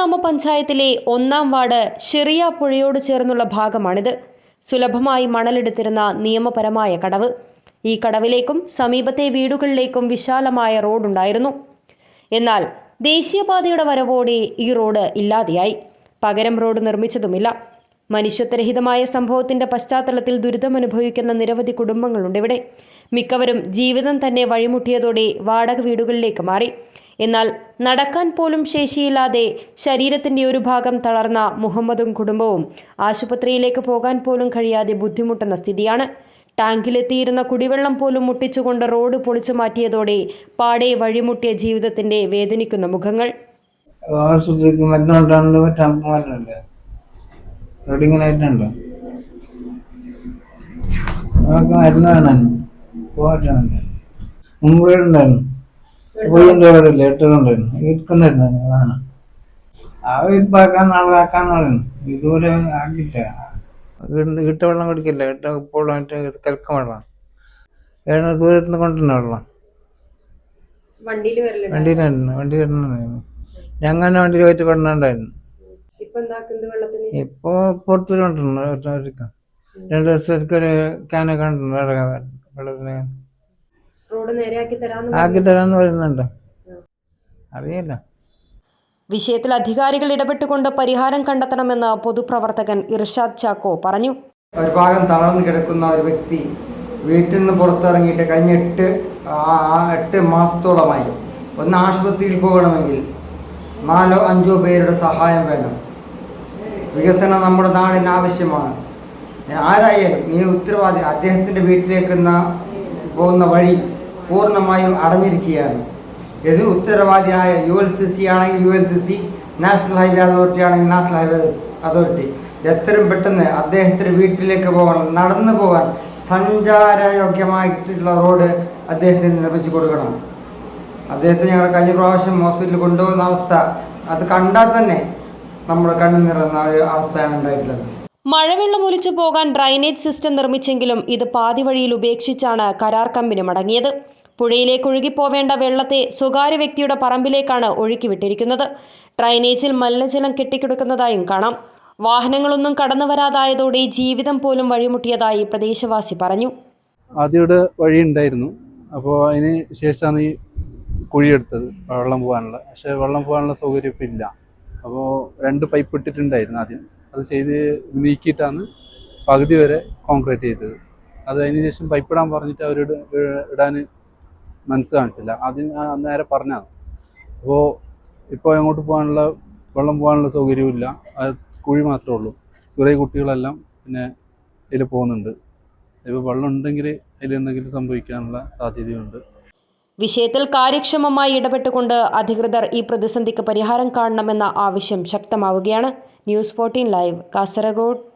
ഗ്രാമപഞ്ചായത്തിലെ ഒന്നാം വാർഡ് ഷെറിയ പുഴയോട് ചേർന്നുള്ള ഭാഗമാണിത്. സുലഭമായി മണലെടുത്തിരുന്ന നിയമപരമായ കടവ്. ഈ കടവിലേക്കും സമീപത്തെ വീടുകളിലേക്കും വിശാലമായ റോഡുണ്ടായിരുന്നു. എന്നാൽ ദേശീയപാതയുടെ വരവോടെ ഈ റോഡ് ഇല്ലാതെയായി. പകരം റോഡ് നിർമ്മിച്ചതുമില്ല. മനുഷ്യത്വരഹിതമായ സംഭവത്തിന്റെ പശ്ചാത്തലത്തിൽ ദുരിതമനുഭവിക്കുന്ന നിരവധി കുടുംബങ്ങളുണ്ട് ഇവിടെ മിക്കവരും ജീവിതം തന്നെ വഴിമുട്ടിയതോടെ വാടക വീടുകളിലേക്ക് മാറി. എന്നാൽ നടക്കാൻ പോലും ശേഷിയില്ലാതെ ശരീരത്തിന്റെ ഒരു ഭാഗം തളർന്ന മുഹമ്മദും കുടുംബവും ആശുപത്രിയിലേക്ക് പോകാൻ പോലും കഴിയാതെ ബുദ്ധിമുട്ടുന്ന സ്ഥിതിയാണ്. ടാങ്കിലെത്തിയിരുന്ന കുടിവെള്ളം പോലും മുട്ടിച്ചുകൊണ്ട് റോഡ് പൊളിച്ചു മാറ്റിയതോടെ പാടെ വഴിമുട്ടിയ ജീവിതത്തിന്റെ വേദനിക്കുന്ന മുഖങ്ങൾ. ആശുപത്രിക്ക് മരുന്നുണ്ടാകുന്നത് പറ്റാൻ മരുന്നുണ്ട് ഇവിടെ ഇങ്ങനെ ആയിട്ടുണ്ടോ? നമുക്ക് മരുന്ന് വേണം പോകാറ്റുണ്ട് മുമ്പ് ഉണ്ടായിരുന്നു വേണം ആ ഇപ്പാക്കാൻ നാളാക്കാന്ന് പറയുന്നു ഇതുപോലെ വെള്ളം കുടിക്കില്ല ഇട്ട ഉപ്പുവെള്ളം കൽക്ക വെള്ളം ഏഴ് ദൂരത്ത് നിന്ന് കൊണ്ടുവന്ന വെള്ളം വണ്ടിയിൽ വണ്ടി കിടന്നുണ്ടായിരുന്നു ഞങ്ങനെ വണ്ടിയിൽ പോയിട്ട് കിടന്നുണ്ടായിരുന്നു ഇപ്പൊ എന്താക്കുന്നത് വെള്ളത്തിന് ഇപ്പൊ ദിവസം ഒരു ക്യാനൊക്കെ കണ്ടിട്ടുണ്ട് വെള്ളത്തിന് റോഡ് നേരെയാക്കി ആക്കി തരാന്ന് പറയുന്നുണ്ട്. അറിയില്ല. വിഷയത്തിൽ അധികാരികൾ ഇടപെട്ടുകൊണ്ട് പരിഹാരം കണ്ടെത്തണമെന്ന് പൊതുപ്രവർത്തകൻ ഇർഷാദ് ചാക്കോ പറഞ്ഞു. ഒരു ഭാഗം തളർന്നു കിടക്കുന്ന ഒരു വ്യക്തി വീട്ടിൽ നിന്ന് പുറത്തിറങ്ങിയിട്ട് കഴിഞ്ഞ എട്ട് എട്ട് മാസത്തോളമായി ഒന്ന് ആശുപത്രിയിൽ പോകണമെങ്കിൽ നാലോ അഞ്ചോ പേരുടെ സഹായം വേണം. വികസനം നമ്മുടെ നാടിന് ആവശ്യമാണ്. ആരായാലും ഈ ഉത്തരവാദി അദ്ദേഹത്തിന്റെ വീട്ടിലേക്ക് പോകുന്ന വഴി പൂർണമായും അടഞ്ഞിരിക്കുകയാണ്. ഇത് ഉത്തരവാദിയായ യു എൽ സി സി ആണെങ്കിൽ U L C C national highway authority ആണെങ്കിൽ നാഷണൽ ഹൈവേ അതോറിറ്റി എത്രയും പെട്ടെന്ന് അദ്ദേഹത്തിന്റെ വീട്ടിലേക്ക് പോകണം നടന്നു പോകാൻ സഞ്ചാരയോഗ്യമായിട്ടുള്ള റോഡ് അദ്ദേഹത്തിന് നിർമ്മിച്ചു കൊടുക്കണം. അദ്ദേഹത്തിന് ഞങ്ങൾ കഴിഞ്ഞ പ്രാവശ്യം ഹോസ്പിറ്റലിൽ കൊണ്ടുപോകുന്ന അവസ്ഥ അത് കണ്ടാൽ തന്നെ നമ്മുടെ കണ്ണു നിറയുന്ന ഒരു അവസ്ഥയാണ് ഉണ്ടായിട്ടുള്ളത്. മഴവെള്ളം ഒലിച്ചു പോകാൻ ഡ്രൈനേജ് സിസ്റ്റം നിർമ്മിച്ചെങ്കിലും ഇത് പാതി വഴിയിൽ ഉപേക്ഷിച്ചാണ് കരാർ കമ്പനി മടങ്ങിയത്. പുഴയിലേക്ക് ഒഴുകിപ്പോവേണ്ട വെള്ളത്തെ സ്വകാര്യ വ്യക്തിയുടെ പറമ്പിലേക്കാണ് ഒഴുക്കിവിട്ടിരിക്കുന്നത്. ഡ്രൈനേജിൽ മലിനജലം കെട്ടിക്കിടക്കുന്നതായും കാണാം. വാഹനങ്ങളൊന്നും കടന്നു വരാതായതോടെ ജീവിതം പോലും വഴിമുട്ടിയതായി പ്രദേശവാസി പറഞ്ഞു. ആദ്യം വഴി ഉണ്ടായിരുന്നു അപ്പോൾ അതിന് ശേഷമാണ് ഈ കുഴിയെടുത്തത് വെള്ളം പോകാനുള്ള. പക്ഷേ വെള്ളം പോകാനുള്ള സൗകര്യം ഇപ്പം ഇല്ല. അപ്പോൾ രണ്ട് പൈപ്പ് ഇട്ടിട്ടുണ്ടായിരുന്നു ആദ്യം. അത് ചെയ്ത് നീക്കിയിട്ടാണ് പകുതി വരെ കോൺക്രീറ്റ് ചെയ്തത്. അത് അതിന് ശേഷം പൈപ്പ് ഇടാൻ പറഞ്ഞിട്ട് അവരോട് ഇടാൻ മനസ്സ് കാണിച്ചില്ല. അതിന് നേരെ പറഞ്ഞതാണ് അപ്പോൾ ഇപ്പോൾ എങ്ങോട്ട് പോകാനുള്ള വെള്ളം പോകാനുള്ള സൗകര്യവും ഇല്ല. കുഴി മാത്രമേ ഉള്ളൂ. ചെറിയ കുട്ടികളെല്ലാം പിന്നെ ഇതിൽ പോകുന്നുണ്ട്. ഇപ്പോൾ വെള്ളം ഉണ്ടെങ്കിൽ അതിൽ എന്തെങ്കിലും സംഭവിക്കാനുള്ള സാധ്യതയുണ്ട്. വിഷയത്തിൽ കാര്യക്ഷമമായി ഇടപെട്ടുകൊണ്ട് അധികൃതർ ഈ പ്രതിസന്ധിക്ക് പരിഹാരം കാണണമെന്ന ആവശ്യം ശക്തമാവുകയാണ്. News fourteen live Kasaragod.